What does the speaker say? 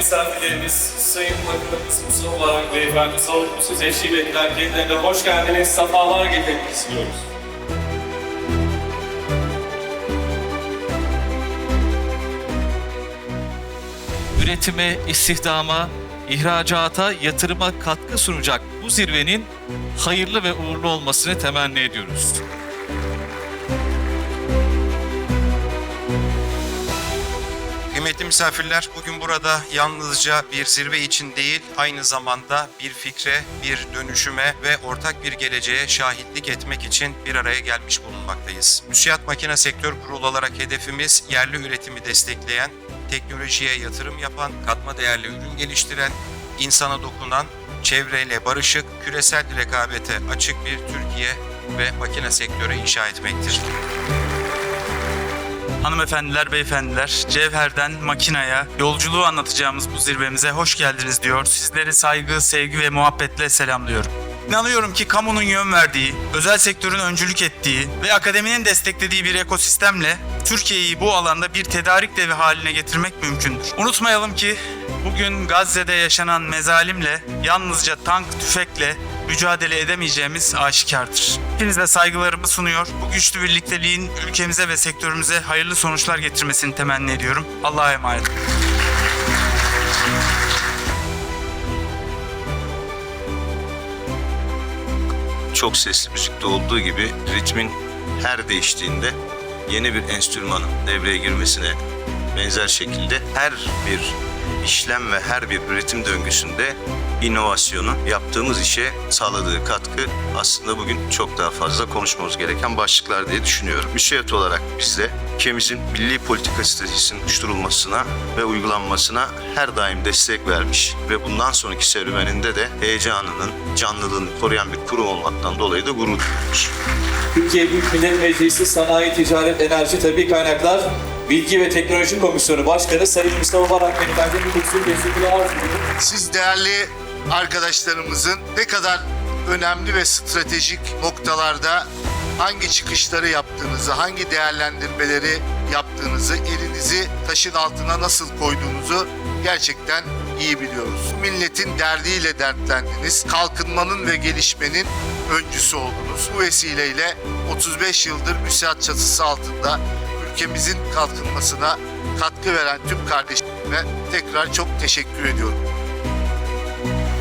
misafirlerimiz, Sayın Bakanımız Mustafa Barak Beyefendi, salonumuz eşliğiyle edilen kendilerine hoş geldiniz, sefalar getirmek istiyoruz. üretime, istihdama, ihracata, yatırıma katkı sunacak bu zirvenin hayırlı ve uğurlu olmasını temenni ediyoruz. Kıymetli misafirler, bugün burada yalnızca bir zirve için değil, aynı zamanda bir fikre, bir dönüşüme ve ortak bir geleceğe şahitlik etmek için bir araya gelmiş bulunmaktayız. Müsiyat Makine Sektör Kurulu olarak hedefimiz yerli üretimi destekleyen, teknolojiye yatırım yapan, katma değerli ürün geliştiren, insana dokunan, çevreyle barışık, küresel rekabete açık bir Türkiye ve makine sektörü inşa etmektir. Hanımefendiler, beyefendiler, Cevher'den makinaya yolculuğu anlatacağımız bu zirvemize hoş geldiniz diyor. Sizleri saygı, sevgi ve muhabbetle selamlıyorum. İnanıyorum ki kamunun yön verdiği, özel sektörün öncülük ettiği ve akademinin desteklediği bir ekosistemle Türkiye'yi bu alanda bir tedarik devi haline getirmek mümkündür. Unutmayalım ki bugün Gazze'de yaşanan mezalimle yalnızca tank, tüfekle mücadele edemeyeceğimiz aşikardır. Hepinize saygılarımı sunuyor. Bu güçlü birlikteliğin ülkemize ve sektörümüze hayırlı sonuçlar getirmesini temenni ediyorum. Allah'a emanet. çok sesli müzikte olduğu gibi ritmin her değiştiğinde yeni bir enstrümanın devreye girmesine benzer şekilde her bir işlem ve her bir üretim döngüsünde inovasyonun yaptığımız işe sağladığı katkı aslında bugün çok daha fazla konuşmamız gereken başlıklar diye düşünüyorum. Müsiyet olarak biz de ülkemizin milli politika stratejisinin oluşturulmasına ve uygulanmasına her daim destek vermiş ve bundan sonraki serüveninde de heyecanının, canlılığını koruyan bir kurum olmaktan dolayı da gurur duyuyoruz. Türkiye Büyük Millet Meclisi Sanayi, Ticaret, Enerji, Tabi Kaynaklar Bilgi ve Teknoloji Komisyonu Başkanı Sayın Mustafa Barak Beyefendi'nin huzur teşekkürler arz ediyorum. siz değerli arkadaşlarımızın ne kadar önemli ve stratejik noktalarda hangi çıkışları yaptığınızı, hangi değerlendirmeleri yaptığınızı, elinizi taşın altına nasıl koyduğunuzu gerçekten iyi biliyoruz. Milletin derdiyle dertlendiniz, kalkınmanın ve gelişmenin öncüsü oldunuz. Bu vesileyle 35 yıldır müsiat çatısı altında ülkemizin kalkınmasına katkı veren tüm kardeşlerime tekrar çok teşekkür ediyorum. Bye.